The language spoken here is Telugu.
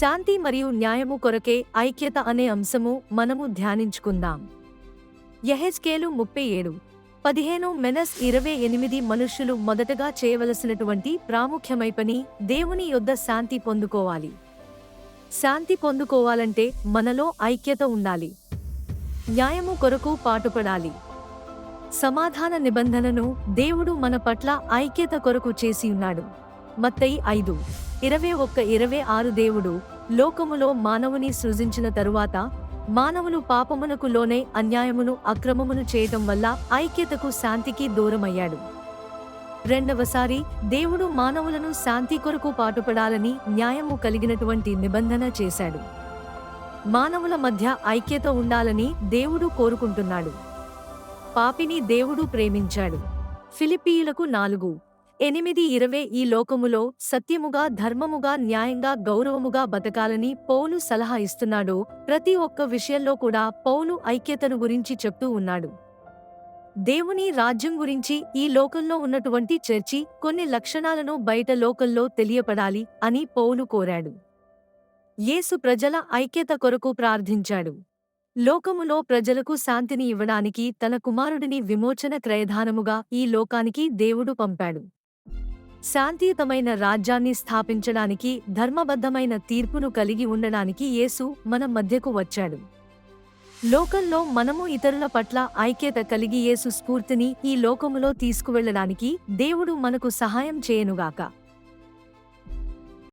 శాంతి మరియు న్యాయము కొరకే ఐక్యత అనే అంశము మనము ధ్యానించుకుందాం. యహెజ్కేలు ముప్పై ఏడు. పదిహేను మెనస్ ఇరవై ఎనిమిది మనుష్యులు మొదటగా చేయవలసినటువంటి ప్రాముఖ్యమై పని దేవుని యొద్ద శాంతి పొందుకోవాలి. శాంతి పొందుకోవాలంటే మనలో ఐక్యత ఉండాలి. న్యాయము కొరకు పాటుపడాలి. సమాధాన నిబంధనను దేవుడు మన పట్ల ఐక్యత కొరకు చేసి ఉన్నాడు. మత్తయి ఐదు. ఇరవై ఒక్క ఇరవై ఆరు దేవుడు లోకములో మానవుని సృజించిన తరువాత మానవులు పాపమునకు లోనే అన్యాయమును అక్రమమును చేయటం వల్ల ఐక్యతకు శాంతికి దూరమయ్యాడు. రెండవసారి దేవుడు మానవులను శాంతి కొరకు పాటుపడాలని న్యాయము కలిగినటువంటి నిబంధన చేశాడు. మానవుల మధ్య ఐక్యత ఉండాలని దేవుడు కోరుకుంటున్నాడు. పాపిని దేవుడు ప్రేమించాడు. ఫిలిపీయులకు నాలుగు ఎనిమిది ఇరవై ఈ లోకములో సత్యముగా ధర్మముగా న్యాయంగా గౌరవముగా బతకాలని పౌలు సలహా ఇస్తున్నాడు. ప్రతి ఒక్క విషయంలో కూడా పౌలు ఐక్యతను గురించి చెప్తూ ఉన్నాడు. దేవుని రాజ్యం గురించి ఈ లోకంలో ఉన్నటువంటి చర్చి కొన్ని లక్షణాలను బయట లోకంలో తెలియపడాలి అని పౌలు కోరాడు. యేసు ప్రజల ఐక్యత కొరకు ప్రార్థించాడు. లోకములో ప్రజలకు శాంతిని ఇవ్వడానికి తన కుమారుడిని విమోచన క్రయధానముగా ఈ లోకానికి దేవుడు పంపాడు. శాంతియుతమైన రాజ్యాన్ని స్థాపించడానికి ధర్మబద్ధమైన తీర్పును కలిగి ఉండడానికి యేసు మన మధ్యకు వచ్చాడు. లోకంలో మనము ఇతరుల పట్ల ఐక్యత కలిగి యేసు స్ఫూర్తిని ఈ లోకములో తీసుకువెళ్ళడానికి దేవుడు మనకు సహాయం చేయనుగాక.